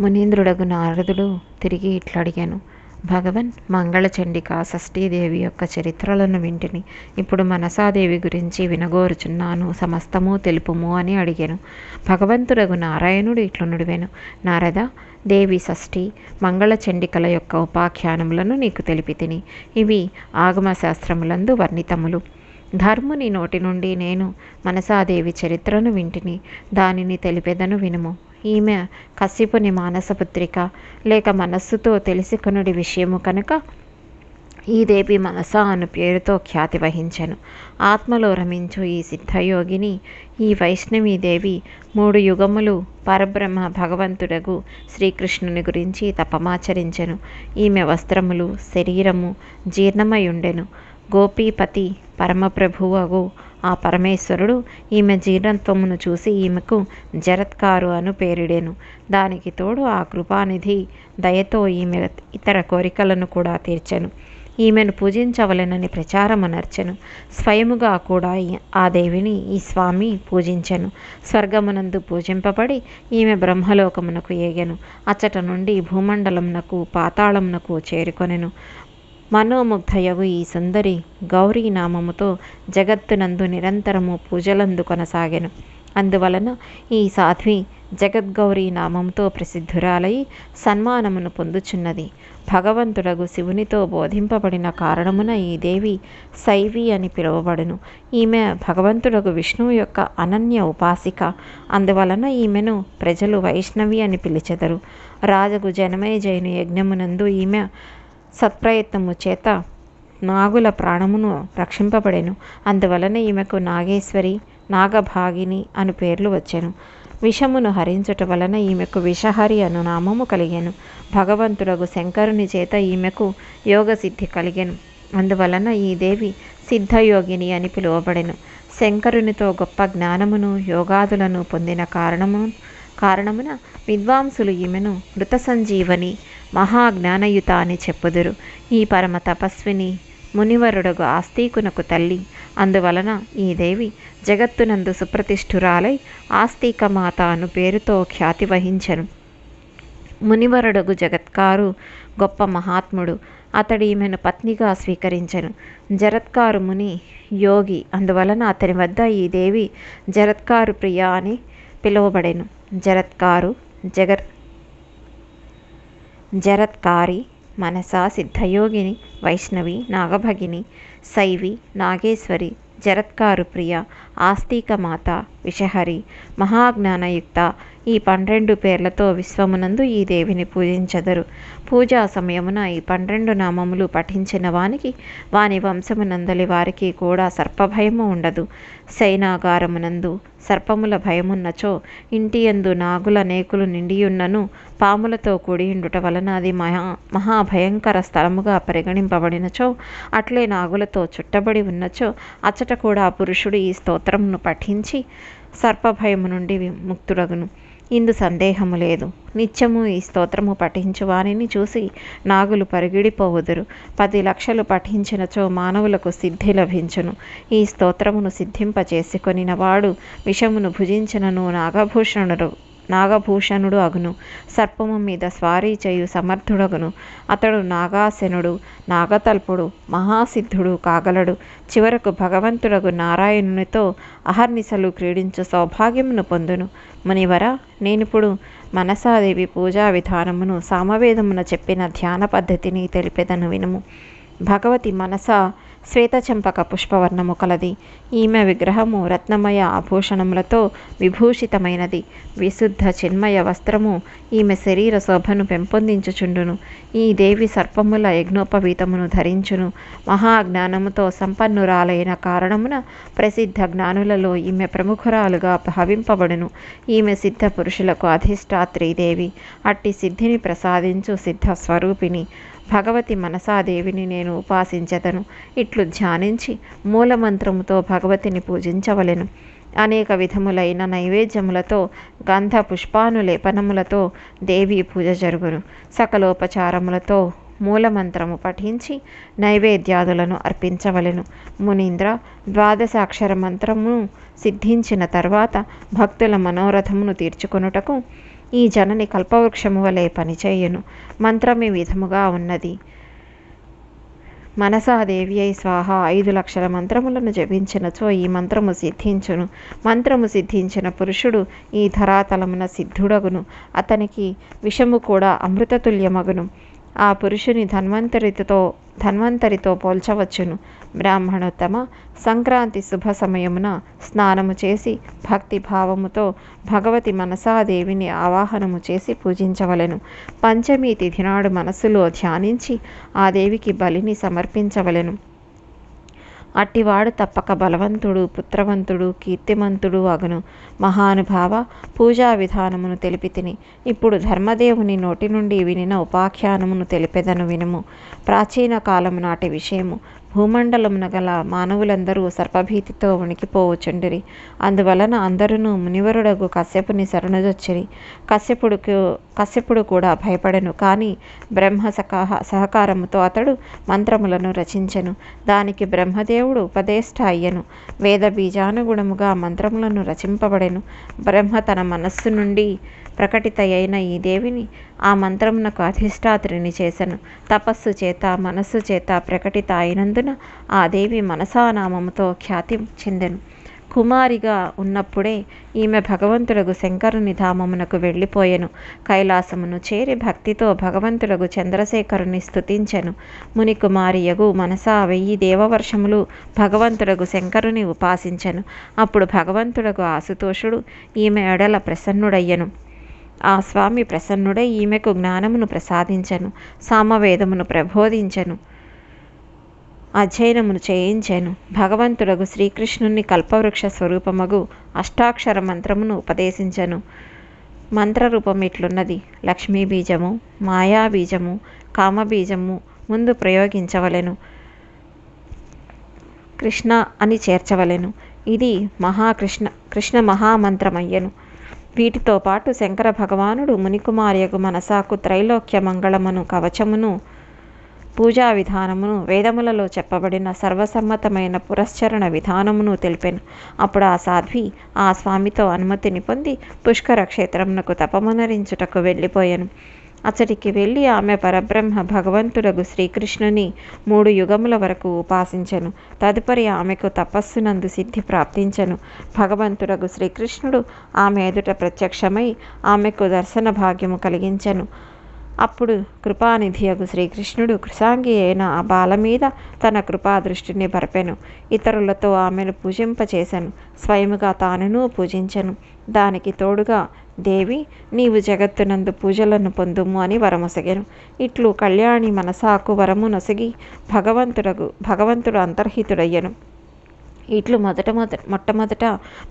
మునీంద్రుడగు నారదుడు తిరిగి ఇట్లడిగాను భగవన్ మంగళచండిక షష్ఠీదేవి యొక్క చరిత్రలను వింటిని. ఇప్పుడు మనసాదేవి గురించి వినగోరుచున్నాను సమస్తము తెలుపుము అని అడిగాను. భగవంతుడగు నారాయణుడు ఇట్లు నుడివాను. నారద దేవి షష్ఠి మంగళచండికల యొక్క ఉపాఖ్యానములను నీకు తెలిపి తిని ఇవి ఆగమశాస్త్రములందు వర్ణితములు. ధర్ముని నోటి నుండి నేను మనసాదేవి చరిత్రను వింటిని. దానిని తెలిపెదను వినుము. ఈమె కశ్యపుని మానసపుత్రిక. లేక మనస్సుతో తెలిసికొనుడి విషయము కనుక ఈ దేవి మనస అను పేరుతో ఖ్యాతి వహించెను. ఆత్మలో రమించు ఈ సిద్ధయోగిని ఈ వైష్ణవీదేవి మూడు యుగములు పరబ్రహ్మ భగవంతుడగు శ్రీకృష్ణుని గురించి తపమాచరించెను. ఈమె వస్త్రములు శరీరము జీర్ణమయుండెను గోపీపతి పరమప్రభువగు ఆ పరమేశ్వరుడు ఈమె జీర్ణత్వమును చూసి ఈమెకు జరత్కారు అను పేరిడెను. దానికి తోడు ఆ కృపానిధి దయతో ఈమె ఇతర కోరికలను కూడా తీర్చెను. ఈమెను పూజించవలెనని ప్రచారమనర్చెను స్వయముగా కూడా ఆ దేవిని ఈ స్వామి పూజించెను. స్వర్గమునందు పూజింపబడి ఈమె బ్రహ్మలోకమునకు ఏగెను. అచ్చట నుండి భూమండలమునకు పాతాళమునకు చేరుకొనెను. మనోముగ్ధయగు ఈ సుందరి గౌరీ నామముతో జగత్తునందు నిరంతరము పూజలందు కొనసాగెను. అందువలన ఈ సాధ్వి జగద్గౌరీ నామంతో ప్రసిద్ధురాలై సన్మానమును పొందుచున్నది. భగవంతుడగు శివునితో బోధింపబడిన కారణమున ఈ దేవి శైవి అని పిలువబడును. ఈమె భగవంతుడగు విష్ణువు యొక్క అనన్య ఉపాసిక. అందువలన ఈమెను ప్రజలు వైష్ణవి అని పిలిచెదరు. రాజగు జనమేజయుని యజ్ఞమునందు ఈమె సత్ప్రయత్నము చేత నాగుల ప్రాణమును రక్షింపబడెను. అందువలన ఈమెకు నాగేశ్వరి నాగభాగిని అను పేర్లు వచ్చెను. విషమును హరించుట వలన ఈమెకు విషహరి అను నామము కలిగాను. భగవంతుడగు శంకరుని చేత ఈమెకు యోగ సిద్ధి కలిగాను. అందువలన ఈ దేవి సిద్ధయోగిని అని పిలువబడెను. శంకరునితో గొప్ప జ్ఞానమును యోగాదులను పొందిన కారణము కారణమున విద్వాంసులు ఈమెను మృత సంజీవని మహాజ్ఞానయుత అని చెప్పుదురు. ఈ పరమ తపస్విని మునివరుడగు ఆస్తికునకు తల్లి. అందువలన ఈ దేవి జగత్తునందు సుప్రతిష్ఠురాలై ఆస్తిక మాత అను పేరుతో ఖ్యాతి వహించను. మునివరుడగు జగత్కారు గొప్ప మహాత్ముడు. అతడి ఈమెను పత్నిగా స్వీకరించెను. జరత్కారు ముని యోగి. అందువలన అతని వద్ద ఈ దేవి జరత్కారు ప్రియ అని పిలువబడెను. జరత్కారు జగర్ జరత్కారి మనసా సిద్ధయోగిని వైష్ణవి నాగభగిని శైవి నాగేశ్వరి జరత్కారు ప్రియ ఆస్తిక మాత విషహరి మహాజ్ఞానయుక్త ఈ పన్నెండు పేర్లతో విశ్వమునందు ఈ దేవిని పూజించదరు. పూజా సమయమున ఈ పన్నెండు నామములు పఠించిన వానికి వాని వంశమునందలి వారికి కూడా సర్పభయము ఉండదు. శైనాగారమునందు సర్పముల భయమున్నచో ఇంటి యందు నాగుల నేకులు నిండియున్నను పాములతో కూడియుండుట వలన అది మహా మహాభయంకర స్థలముగా పరిగణింపబడినచో అట్లే నాగులతో చుట్టబడి ఉన్నచో అచ్చట కూడా పురుషుడు ఈ స్తోత్రమును పఠించి సర్పభయము నుండి ముక్తుడగును ఇందు సందేహము లేదు. నిత్యము ఈ స్తోత్రము పఠించు వారిని చూసి నాగులు పరిగిడిపోవుదురు. పది లక్షలు పఠించినచో మానవులకు సిద్ధి లభించును. ఈ స్తోత్రమును సిద్ధింపచేసుకొనిన వాడు విషమును భుజించినను నాగభూషణుడు. నాగభూషణుడు అగును. సర్పము మీద స్వారీ చేయు సమర్థుడగును. అతడు నాగాసెనుడు నాగతల్పుడు మహాసిద్ధుడు కాగలడు. చివరకు భగవంతుడగు నారాయణునితో అహర్నిశలు క్రీడించు సౌభాగ్యమును పొందును. మునివర నేనిప్పుడు మనసాదేవి పూజా విధానమును సామవేదమున చెప్పిన ధ్యాన పద్ధతిని తెలిపెదను వినుము. భగవతి మనస శ్వేతచంపక పుష్పవర్ణము కలది. ఈమె విగ్రహము రత్నమయ ఆభూషణములతో విభూషితమైనది. విశుద్ధ చిన్మయ వస్త్రము ఈమె శరీర శోభను పెంపొందించుచుండును. ఈ దేవి సర్పముల యజ్ఞోపవీతమును ధరించును. మహాజ్ఞానముతో సంపన్నురాలైన కారణమున ప్రసిద్ధ జ్ఞానులలో ఈమె ప్రముఖురాలుగా భావింపబడును. ఈమె సిద్ధ పురుషులకు అధిష్టాత్రీదేవి అట్టి సిద్ధిని ప్రసాదించు సిద్ధ స్వరూపిణి. భగవతి మనసాదేవిని నేను ఉపాసించదను. ఇట్లు ధ్యానించి మూలమంత్రముతో భగవతిని పూజించవలెను. అనేక విధములైన నైవేద్యములతో గంధ పుష్పాను లేపనములతో దేవీ పూజ జరుగును. సకలోపచారములతో మూలమంత్రము పఠించి నైవేద్యాదులను అర్పించవలెను. మునీంద్ర ద్వాదశాక్షర మంత్రమును సిద్ధించిన తర్వాత భక్తుల మనోరథమును తీర్చుకొనుటకు ఈ జనని కల్పవృక్షము వలె పనిచేయును. మంత్రం ఈ విధముగా ఉన్నది. మనసాదేవి అయి స్వాహ ఐదు లక్షల మంత్రములను జపించినచో ఈ మంత్రము సిద్ధించును. మంత్రము సిద్ధించిన పురుషుడు ఈ ధరాతలమున సిద్ధుడగును. అతనికి విషము కూడా అమృతతుల్యమగును. ఆ పురుషుని ధన్వంతరితో ధన్వంతరితో పోల్చవచ్చును. బ్రాహ్మణోత్తమ సంక్రాంతి శుభ సమయమున స్నానము చేసి భక్తి భావముతో భగవతి మనసాదేవిని ఆవాహనము చేసి పూజించవలెను. పంచమి తిథినాడు మనస్సులో ధ్యానించి ఆ దేవికి బలిని సమర్పించవలెను. అట్టివాడు తప్పక బలవంతుడు పుత్రవంతుడు కీర్తిమంతుడు అగును. మహానుభావ పూజా విధానమును తెలిపితిని ఇప్పుడు ధర్మదేవుని నోటి నుండి వినిన ఉపాఖ్యానమును తెలిపెదను వినుము. ప్రాచీన కాలము నాటి విషయము. భూమండలమున గల మానవులందరూ సర్పభీతితో వణికిపోవచుండిరి అందువలన అందరూ మునివరుడకు కశ్యపుని శరణుజొచ్చిరి. కశ్యపుడుకు కశ్యపుడు కూడా భయపడెను. కానీ బ్రహ్మ సకాహ సహకారముతో అతడు మంత్రములను రచించెను. దానికి బ్రహ్మదేవుడు ఉపదేష్ట అయ్యను. వేద బీజానుగుణముగా మంత్రములను రచింపబడెను. బ్రహ్మ తన మనస్సు నుండి ప్రకటితయైన ఈ దేవిని ఆ మంత్రమునకు అధిష్టాత్రిని చేసెను. తపస్సు చేత మనస్సు చేత ప్రకటిత అయినందున ఆ దేవి మనసానామముతో ఖ్యాతి చెందెను. కుమారిగా ఉన్నప్పుడే ఈమె భగవంతుడగు శంకరుని ధామమునకు వెళ్ళిపోయెను. కైలాసమును చేరి భక్తితో భగవంతుడగు చంద్రశేఖరుని స్థుతించెను ముని కుమారియగు మనసా వెయ్యి దేవవర్షములు భగవంతుడగు శంకరుని ఉపాసించెను. అప్పుడు భగవంతుడగు ఆశుతోషుడు ఈమె ఎడల ప్రసన్నుడయ్యను. ఆ స్వామి ప్రసన్నుడై ఈమెకు జ్ఞానమును ప్రసాదించెను సామవేదమును ప్రబోధించెను అధ్యయనమును చేయించెను. భగవంతుడగు శ్రీకృష్ణుని కల్పవృక్ష స్వరూపమగు అష్టాక్షర మంత్రమును ఉపదేశించెను. మంత్రరూపం ఇట్లున్నది లక్ష్మీ బీజము మాయా బీజము కామబీజము ముందు ప్రయోగించవలెను. కృష్ణ అని చేర్చవలెను. ఇది మహాకృష్ణ కృష్ణ మహామంత్రమయ్యను. వీటితో పాటు శంకర భగవానుడు మునికుమార్యగు మనసాకు త్రైలోక్య మంగళమును కవచమును పూజా విధానమును వేదములలో చెప్పబడిన సర్వసమ్మతమైన పురస్చరణ విధానమును తెలిపెను. అప్పుడు ఆ సాధ్వి ఆ స్వామితో అనుమతిని పొంది పుష్కర క్షేత్రమునకు తపమునరించుటకు వెళ్ళిపోయాను. అతడికి వెళ్ళి ఆమె పరబ్రహ్మ భగవంతుడగు శ్రీకృష్ణుని మూడు యుగముల వరకు ఉపాసించెను. తదుపరి ఆమెకు తపస్సునందు సిద్ధి ప్రాప్తించెను. భగవంతుడగు శ్రీకృష్ణుడు ఆమె ఎదుట ప్రత్యక్షమై ఆమెకు దర్శన భాగ్యము కలిగించెను. అప్పుడు కృపానిధియగు శ్రీకృష్ణుడు కృషాంగి అయిన ఆ బాల మీద తన కృపా దృష్టిని బరపెను ఇతరులతో ఆమెను పూజింపచేశాను స్వయముగా తానును పూజించెను. దానికి తోడుగా దేవి నీవు జగత్తునందు పూజలను పొందుము అని వరమొసగెను. ఇట్లు కళ్యాణి మనసాకు వరము నొసగి భగవంతుడగు భగవంతుడు అంతర్హితుడయ్యను. ఇట్లు మొదట మొదట మొట్టమొదట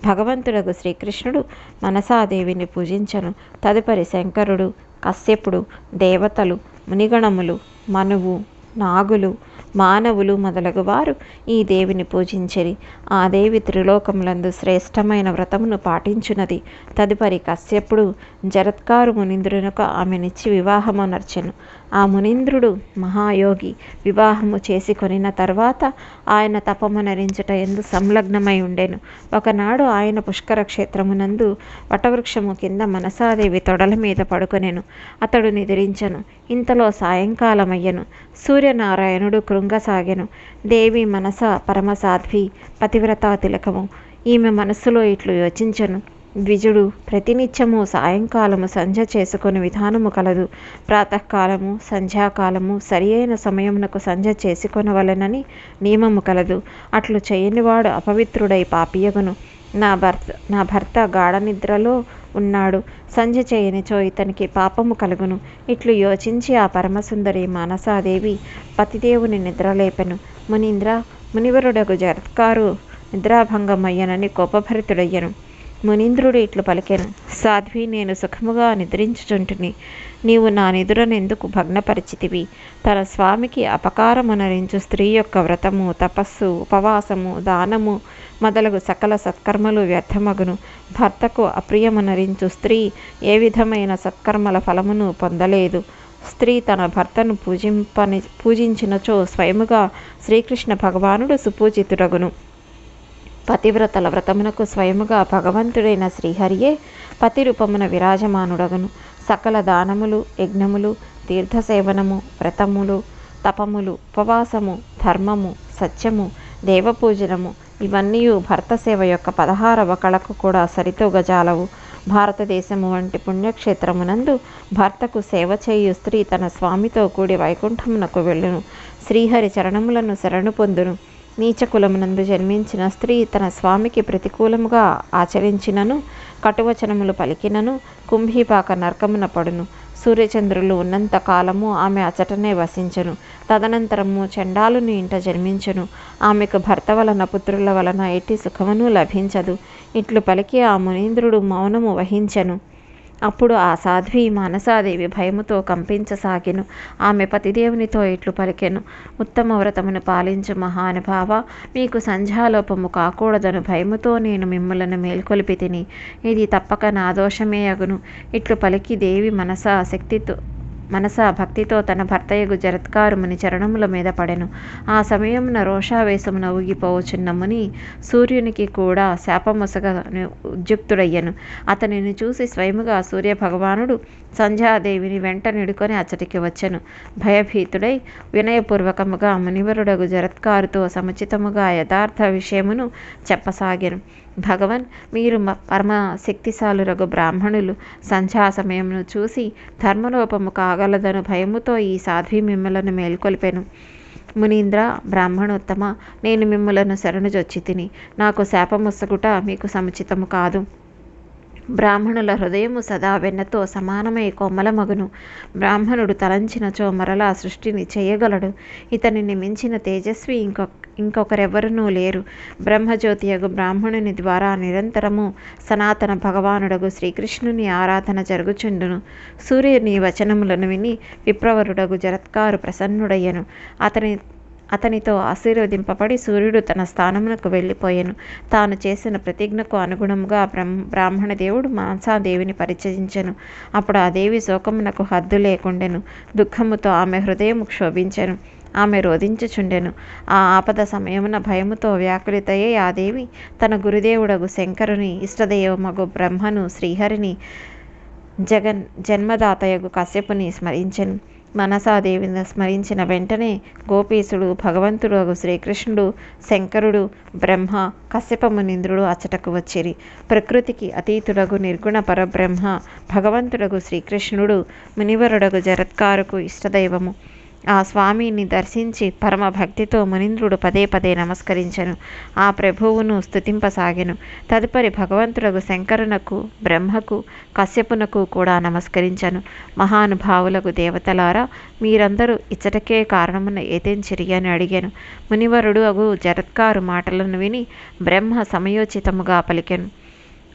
భగవంతుడగు శ్రీకృష్ణుడు మనసాదేవిని పూజించను. తదుపరి శంకరుడు కశ్యపుడు దేవతలు మునిగణములు మనువు నాగులు మానవులు మొదలగు వారు ఈ దేవిని పూజించరి. ఆ దేవి త్రిలోకములందు శ్రేష్టమైన వ్రతమును పాటించున్నది తదుపరి కశ్యపుడు జరత్కారు మునింద్రునకు ఆమెనిచ్చి వివాహమునర్చెను ఆ మునీంద్రుడు మహాయోగి వివాహము చేసి కొనిన తర్వాత ఆయన తపమునరించుట ఎందు సంలగ్నమై ఉండెను. ఒకనాడు ఆయన పుష్కర క్షేత్రమునందు వటవృక్షము కింద మనసాదేవి తొడల మీద పడుకొనెను. అతడు నిద్రించెను. ఇంతలో సాయంకాలమయ్యను. సూర్యనారాయణుడు కృంగసాగెను. దేవి మనస పరమసాధ్వి పతివ్రతా తిలకము. ఈమె మనస్సులో ఇట్లు యోచించెను. ద్విజుడు ప్రతినిత్యము సాయంకాలము సంధ్య చేసుకుని విధానము కలదు. ప్రాతకాలము సంధ్యాకాలము సరి అయిన సమయమునకు సంధ్య చేసుకొనవలెనని నియమము కలదు. అట్లు చేయనివాడు అపవిత్రుడై పాపియగును. నా భర్త నా భర్త గాఢ నిద్రలో ఉన్నాడు. సంధ్య చేయనిచో ఇతనికి పాపము కలుగును. ఇట్లు యోచించి ఆ పరమసుందరి మానసాదేవి పతిదేవుని నిద్రలేపెను. మునీంద్ర మునివరుడగు జరత్కారు నిద్రాభంగమయ్యనని కోపభరితుడయ్యను. మునీంద్రుడు ఇట్లు పలికెను సాధ్వి నేను సుఖముగా నిద్రించుచుంటిని. నీవు నా నిదురనెందుకు భగ్నపరిచితివి? తన స్వామికి అపకారమునరించు స్త్రీ యొక్క వ్రతము తపస్సు ఉపవాసము దానము మొదలగు సకల సత్కర్మలు వ్యర్థమగును. భర్తకు అప్రియమునరించు స్త్రీ ఏ విధమైన సత్కర్మల ఫలమును పొందలేదు. స్త్రీ తన భర్తను పూజింపని పూజించినచో స్వయముగా శ్రీకృష్ణ భగవానుడు సుపూజితుడగును. పతివ్రతల వ్రతమునకు స్వయముగా భగవంతుడైన శ్రీహరియే పతి రూపమున విరాజమానుడగను. సకల దానములు యజ్ఞములు తీర్థసేవనము వ్రతములు తపములు ఉపవాసము ధర్మము సత్యము దేవపూజనము ఇవన్నీ భర్త సేవ యొక్క పదహారవ కళకు కూడా సరితూగజాలవు. భారతదేశము వంటి పుణ్యక్షేత్రమునందు భర్తకు సేవ చేయు స్త్రీ తన స్వామితో కూడి వైకుంఠమునకు వెళ్ళును. శ్రీహరి చరణములను శరణు పొందును. నీచకులమునందు జన్మించిన స్త్రీ తన స్వామికి ప్రతికూలముగా ఆచరించినను కటువచనములు పలికినను కుంభీపాక నర్కమున పడును. సూర్యచంద్రులు ఉన్నంత కాలము ఆమె అచటనే వసించను. తదనంతరము చండాలుని ఇంట జన్మించను. ఆమెకు భర్త వలన పుత్రుల వలన ఎట్టి సుఖమును లభించదు. ఇట్లు పలికి ఆ మునీంద్రుడు మౌనము వహించెను. అప్పుడు ఆ సాధ్వి మానసాదేవి భయముతో కంపించసాగెను. ఆమె పతిదేవునితో ఇట్లు పలికెను. ఉత్తమ వ్రతమును పాలించు మహానుభావ మీకు సంధ్యాలోపము కాకూడదను. భయముతో నేను మిమ్మలను మేల్కొలిపి తిని ఇది తప్పక నా దోషమే అగును. ఇట్లు పలికి దేవి మనసా శక్తితో మనస భక్తితో తన భర్తయగు జరత్కారుముని చరణముల మీద పడెను. ఆ సమయమున రోషావేశమున ఊగిపోవచున్న ముని సూర్యునికి కూడా శాపముసగ ఉద్యుక్తుడయ్యను. అతనిని చూసి స్వయముగా సూర్య భగవానుడు సంధ్యాదేవిని వెంట నిడుకొని అచ్చటికి వచ్చెను. భయభీతుడై వినయపూర్వకముగా మునివరుడగు జరత్కారుతో సముచితముగా యథార్థ విషయమును చెప్పసాగాను. భగవన్ మీరు పరమ శక్తిశాలురగు బ్రాహ్మణులు సంధ్యా సమయమును చూసి ధర్మలోపము కాగలదను భయముతో ఈ సాధ్వి మిమ్మలను మేల్కొల్పెను. మునీంద్ర బ్రాహ్మణోత్తమ నేను మిమ్మలను శరణుజొచ్చి తిని నాకు శాపముసగుట మీకు సముచితము కాదు. బ్రాహ్మణుల హృదయము సదా వెన్నతో సమానమై కోమలమగును. బ్రాహ్మణుడు తలంచినచో మరలా సృష్టిని చేయగలడు. ఇతనిని మించిన తేజస్వి ఇంకొక ఇంకొకరెవరునూ లేరు. బ్రహ్మజ్యోతియగు బ్రాహ్మణుని ద్వారా నిరంతరము సనాతన భగవానుడగు శ్రీకృష్ణుని ఆరాధన జరుగుచుండును. సూర్యుని వచనములను విని విప్రవరుడగు జరత్కారు ప్రసన్నుడయ్యను. అతని అతనితో ఆశీర్వదింపబడి సూర్యుడు తన స్థానమునకు వెళ్ళిపోయాను. తాను చేసిన ప్రతిజ్ఞకు అనుగుణముగా బ్రహ్మ బ్రాహ్మణ దేవుడు మాంసాదేవిని పరిచయించెను. అప్పుడు ఆ దేవి శోకమునకు హద్దు లేకుండెను. దుఃఖముతో ఆమె హృదయము క్షోభించెను. ఆమె రోధించుచుండెను. ఆ ఆపద సమయమున భయముతో వ్యాకులితయ్యే ఆ దేవి. తన గురుదేవుడగు శంకరుని ఇష్టదేవమగు బ్రహ్మను శ్రీహరిని జగన్ జన్మదాతయగు కశ్యపుని స్మరించెను. మనసాదేవిని స్మరించిన వెంటనే గోపీసుడు భగవంతుడు శ్రీకృష్ణుడు శంకరుడు బ్రహ్మ కశ్యపమునింద్రుడు అచ్చటకు వచ్చిరి. ప్రకృతికి అతీతుడగు నిర్గుణ పరబ్రహ్మ భగవంతుడగు శ్రీకృష్ణుడు మునివరుడగు జరత్కారుకు ఇష్టదైవము. ఆ స్వామిని దర్శించి పరమ భక్తితో మునీంద్రుడు పదే పదే నమస్కరించెను. ఆ ప్రభువును స్థుతింపసాగెను తదుపరి భగవంతుడకు శంకరునకు బ్రహ్మకు కశ్యపునకు కూడా నమస్కరించను. మహానుభావులకు దేవతలారా మీరందరూ ఇచ్చటకే కారణమున ఏతెంచిరి అని అడిగాను. మునివరుడు అగు జరత్కారు మాటలను విని బ్రహ్మ సమయోచితముగా పలికెను.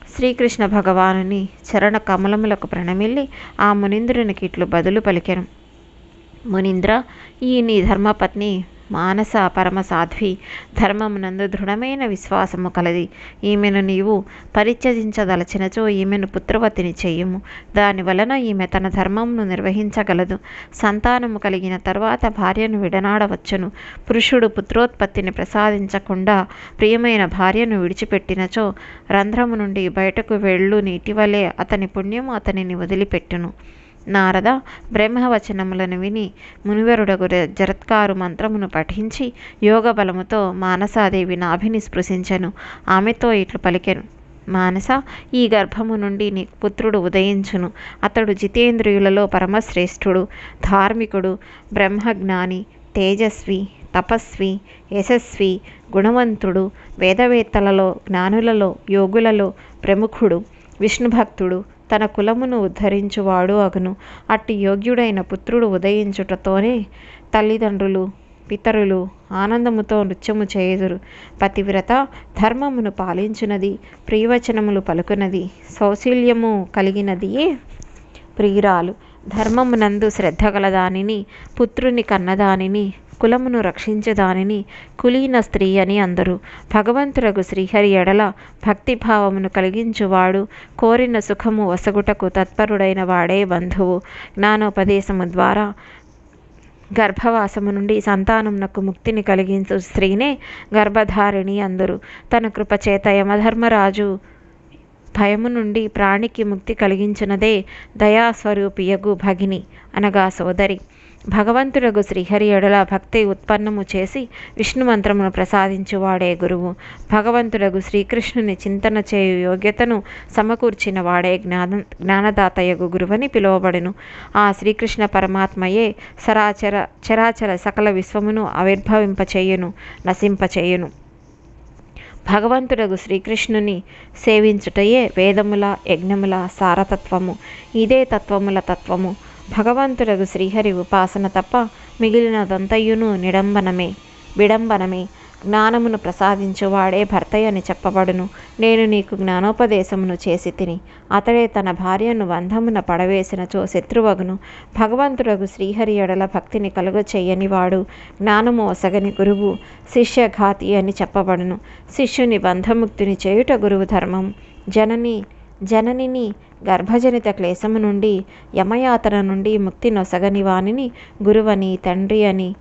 శ్రీకృష్ణ భగవానుని చరణ కమలములకు ప్రణమిల్లి ఆ మునీంద్రునికి ఇట్లు బదులు పలికెను. మునీంద్ర ఈ నీ ధర్మపత్ని మానస పరమ సాధ్వి ధర్మమునందు దృఢమైన విశ్వాసము కలది. ఈమెను నీవు పరిత్యజించదలచినచో ఈమెను పుత్రవతిని చేయుము. దాని వలన ఈమె తన ధర్మమును నిర్వహించగలదు. సంతానము కలిగిన తర్వాత భార్యను విడనాడవచ్చును. పురుషుడు పుత్రోత్పత్తిని ప్రసాదించకుండా ప్రియమైన భార్యను విడిచిపెట్టినచో రంధ్రము నుండి బయటకు వెళ్ళు నీటివలే అతని పుణ్యము అతనిని వదిలిపెట్టును. నారద బ్రహ్మవచనములను విని మునివరుడగు జరత్కారు మంత్రమును పఠించి యోగ బలముతో మానసాదేవి నాభిని స్పృశించెను ఆమెతో ఇట్లు పలికెను. మానస ఈ గర్భము నుండి నీ పుత్రుడు ఉదయించును. అతడు జితేంద్రియులలో పరమశ్రేష్ఠుడు ధార్మికుడు బ్రహ్మజ్ఞాని తేజస్వి తపస్వి యశస్వి గుణవంతుడు వేదవేత్తలలో జ్ఞానులలో యోగులలో ప్రముఖుడు విష్ణుభక్తుడు తన కులమును ఉద్ధరించువాడు అగును. అట్టి యోగ్యుడైన పుత్రుడు ఉదయించుటతోనే తల్లిదండ్రులు పితరులు ఆనందముతో నృత్యము చేయుదురు. పతివ్రత ధర్మమును పాలించునది ప్రియవచనములు పలుకునది సౌశీల్యము కలిగినదియే ప్రియురాలు. ధర్మమునందు శ్రద్ధ గలదానిని పుత్రుని కన్నదానిని కులమును రక్షించదానిని కులీన స్త్రీ అని అందరు. భగవంతురగు శ్రీహరి ఎడల భక్తిభావమును కలిగించువాడు కోరిన సుఖము వసగుటకు తత్పరుడైన వాడే బంధువు. జ్ఞానోపదేశము ద్వారా గర్భవాసము నుండి సంతానమునకు ముక్తిని కలిగించు స్త్రీనే గర్భధారిణి అందరు. తన కృపచేత యమధర్మరాజు భయము నుండి ప్రాణికి ముక్తి కలిగించినదే దయాస్వరూపియగు భగిని అనగా సోదరి. భగవంతుడగు శ్రీహరి ఎడల భక్తి ఉత్పన్నము చేసి విష్ణు మంత్రమును ప్రసాదించువాడే గురువు. భగవంతుడగు శ్రీకృష్ణుని చింతన చేయు యోగ్యతను సమకూర్చిన వాడే జ్ఞాన జ్ఞానదాతయగు గురువని పిలువబడును. ఆ శ్రీకృష్ణ పరమాత్మయే సరాచర చరాచర సకల విశ్వమును ఆవిర్భవింపచేయును నశింపచేయును. భగవంతుడగు శ్రీకృష్ణుని సేవించుటయే వేదముల యజ్ఞముల సారతత్వము. ఇదే తత్వముల తత్వము. భగవంతుడగు శ్రీహరి ఉపాసన తప్ప మిగిలినదంతయును నిడంబనమే విడంబనమే. జ్ఞానమును ప్రసాదించువాడే భర్తయని చెప్పబడును. నేను నీకు జ్ఞానోపదేశమును చేసి తిని అతడే తన భార్యను బంధమున పడవేసినచో శత్రువగును. భగవంతుడగు శ్రీహరి ఎడల భక్తిని కలుగ చెయ్యని వాడు జ్ఞానము ఒసగని గురువు శిష్యఘాతి అని చెప్పబడును. శిష్యుని బంధముక్తిని చేయుట గురువు ధర్మం. జనని జననిని గర్భజనిత క్లేశము నుండి యమయాతన నుండి ముక్తి నొసగని వానిని గురువని తండ్రి అని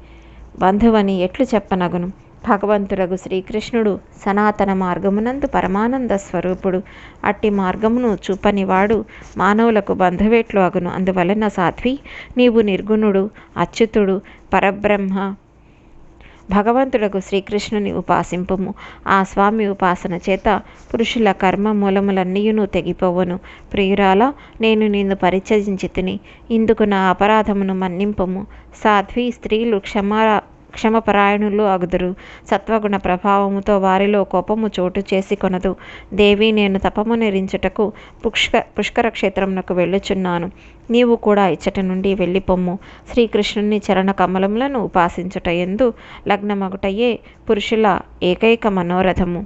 బంధువని ఎట్లు చెప్పనగును? భగవంతుడగు శ్రీకృష్ణుడు సనాతన మార్గమునందు పరమానంద స్వరూపుడు. అట్టి మార్గమును చూపనివాడు మానవులకు బంధువేట్లు అగును. అందువలన సాధ్వి నీవు నిర్గుణుడు అచ్యుతుడు పరబ్రహ్మ భగవంతుడకు శ్రీకృష్ణుని ఉపాసింపము. ఆ స్వామి ఉపాసన చేత పురుషుల కర్మ మూలములన్నీయును తెగిపోవును. ప్రియురాల నేను నిన్ను పరిచయించి తిని ఇందుకు నా అపరాధమును మన్నింపము. సాధ్వి స్త్రీలు క్షమా క్షమపరాయణులు అగుదురు. సత్వగుణ ప్రభావముతో వారిలో కోపము చోటు చేసి కొనదు. దేవి నేను తపము నెరించుటకు పుష్క పుష్కర క్షేత్రమునకు వెళ్ళుచున్నాను. నీవు కూడా ఇచ్చట నుండి వెళ్ళిపొమ్ము. శ్రీకృష్ణుని చరణ కమలములను ఉపాసించుట ఎందు లగ్నమగుటయే పురుషుల ఏకైక మనోరథము.